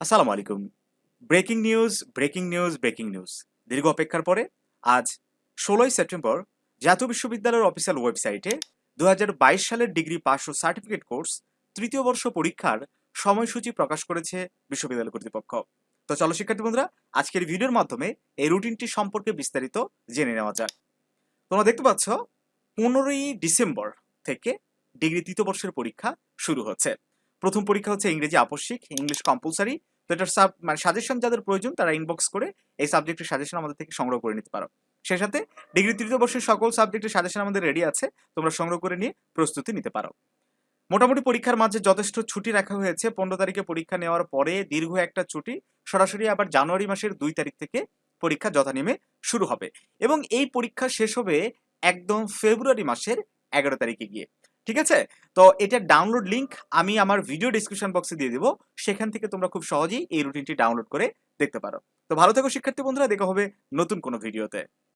আসসালামু আলাইকুম। Breaking news breaking news breaking news. দীর্ঘ অপেক্ষার পরে আজ ষোলোই সেপ্টেম্বর জাতীয় বিশ্ববিদ্যালয়ের অফিসিয়াল ওয়েবসাইটে দু হাজার বাইশ সালের ডিগ্রি পাস ও সার্টিফিকেট কোর্স তৃতীয় বর্ষ পরীক্ষার সময়সূচি প্রকাশ করেছে বিশ্ববিদ্যালয় কর্তৃপক্ষ। তো চলো শিক্ষার্থী বন্ধুরা, আজকের ভিডিওর মাধ্যমে এই রুটিনটি সম্পর্কে বিস্তারিত জেনে নেওয়া যাক। তোমরা দেখতে পাচ্ছ, পনেরোই ডিসেম্বর থেকে ডিগ্রি তৃতীয় বর্ষের পরীক্ষা শুরু হচ্ছে। প্রথম পরীক্ষা হচ্ছে ইংরেজি আপস্যিক ইংলিশ কম্পালসারি তো এটার সাব মানে সাজেশন যাদের প্রয়োজন, তারা ইনবক্স করে এই সাবজেক্টের সাজেশন আমাদের থেকে সংগ্রহ করে নিতে পারো। সেই সাথে ডিগ্রি তৃতীয় বর্ষের সকল সাবজেক্টের সাজেশন আমাদের রেডি আছে, তোমরা সংগ্রহ করে নিয়ে প্রস্তুতি নিতে পারো। মোটামুটি পরীক্ষার মাঝে যথেষ্ট ছুটি রাখা হয়েছে। পনেরো তারিখে পরীক্ষা নেওয়ার পরে দীর্ঘ একটা ছুটি, সরাসরি আবার জানুয়ারি মাসের দুই তারিখ থেকে পরীক্ষা যথানিয়মে শুরু হবে। এবং এই পরীক্ষা শেষ হবে একদম ফেব্রুয়ারি মাসের এগারো তারিখে গিয়ে। ঠিক আছে? তো এটার ডাউনলোড লিংক আমি আমার ভিডিও ডিসক্রিপশন বক্সে দিয়ে দেবো। সেখান থেকে তোমরা খুব সহজেই এই রুটিনটি ডাউনলোড করে দেখতে পারো। তো ভালো থেকো শিক্ষার্থী বন্ধুরা, দেখা হবে নতুন কোনো ভিডিওতে